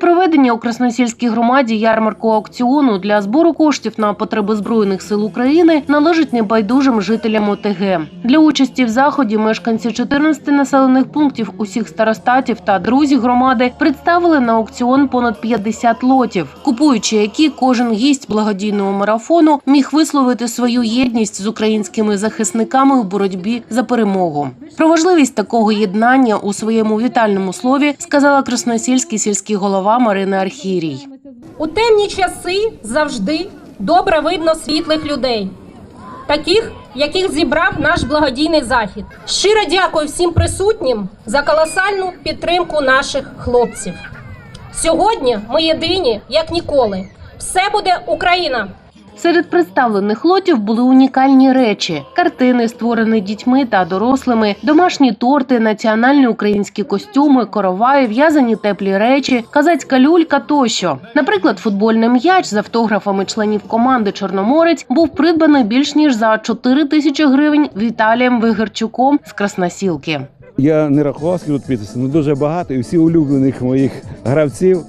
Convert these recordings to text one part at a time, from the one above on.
Проведення у Красносільській громаді ярмарку аукціону для збору коштів на потреби збройних сил України належить небайдужим жителям ОТГ. Для участі в заході мешканці 14 населених пунктів усіх старостатів та друзі громади представили на аукціон понад 50 лотів, купуючи які кожен гість благодійного марафону міг висловити свою єдність з українськими захисниками у боротьбі за перемогу. Про важливість такого єднання у своєму вітальному слові сказала красносільський сільський голова Марина Архірій. У темні часи завжди добре видно світлих людей, таких, яких зібрав наш благодійний захід. Щиро дякую всім присутнім за колосальну підтримку наших хлопців. Сьогодні ми єдині, як ніколи. Все буде Україна! Серед представлених лотів були унікальні речі: картини, створені дітьми та дорослими, домашні торти, національні українські костюми, короваї, в'язані теплі речі, казацька люлька тощо. Наприклад, футбольний м'яч з автографами членів команди Чорноморець був придбаний більш ніж за 4 тисячі гривень Віталієм Вигерчуком з Красносілки. Я не рахував, скільки підписів, але дуже багато і всі улюблених моїх гравців,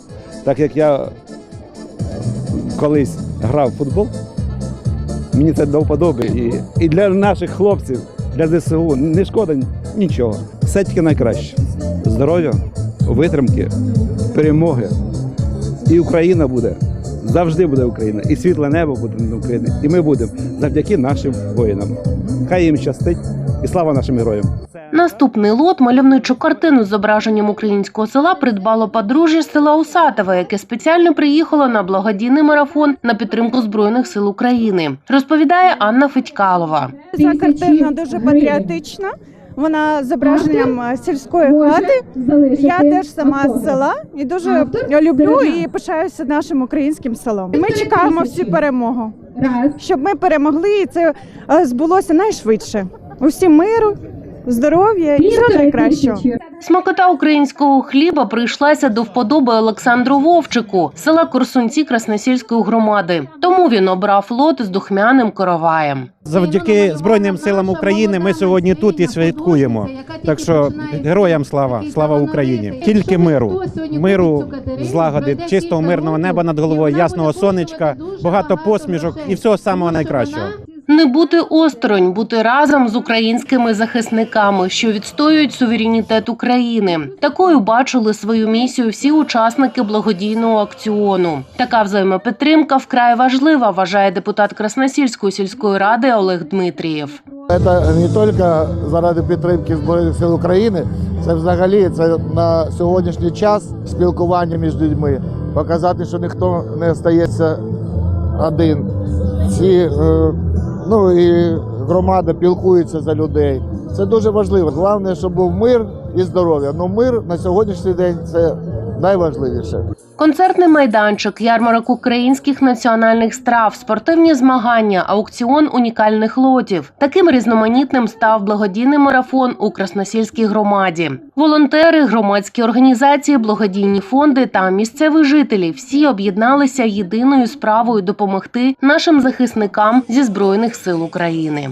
так як я колись грав в футбол, мені це до вподоби. І, і для наших хлопців, для ЗСУ не шкода нічого. Все тільки найкраще. Здоров'я, витримки, перемоги. І Україна буде. Завжди буде Україна. І світле небо буде над Україною. І ми будемо завдяки нашим воїнам. Хай їм щастить і слава нашим героям. Наступний лот мальовничу картину з зображенням українського села придбало подружжя з села Усатове, яке спеціально приїхало на благодійний марафон на підтримку збройних сил України. Розповідає Анна Федькалова. Ця картина дуже патріотична. Вона зображенням е, сільської хати. Я теж сама з села і дуже люблю і пишаюся нашим українським селом. Ми чекаємо всі перемогу, щоб ми перемогли, і це е, збулося найшвидше. Усім миру, здоров'я і всього найкращого. Смакота українського хліба прийшлася до вподоби Олександру Вовчику села Корсунці Красносільської громади. Тому він обрав лот з духмяним короваєм. Завдяки Збройним силам України ми сьогодні тут і святкуємо. Так що героям слава, слава Україні! Тільки миру, миру, злагоди, чистого мирного неба над головою, ясного сонечка, багато посмішок і всього самого найкращого. Не бути осторонь, бути разом з українськими захисниками, що відстоюють суверенітет України. Такою бачили свою місію всі учасники благодійного акціону. Така взаємопідтримка вкрай важлива, вважає депутат Красносільської сільської ради Олег Дмитрієв. Це не тільки заради підтримки Збройних сил України, це взагалі це на сьогоднішній час спілкування між людьми, показати, що ніхто не стається один. Всі, е, ну і громада пілкується за людей. Це дуже важливо. Головне, щоб був мир і здоров'я. Ну мир на сьогоднішній день це найважливіше. Концертний майданчик, ярмарок українських національних страв, спортивні змагання, аукціон унікальних лотів. Таким різноманітним став благодійний марафон у Красносільській громаді. Волонтери, громадські організації, благодійні фонди та місцеві жителі всі об'єдналися єдиною справою допомогти нашим захисникам зі збройних сил України.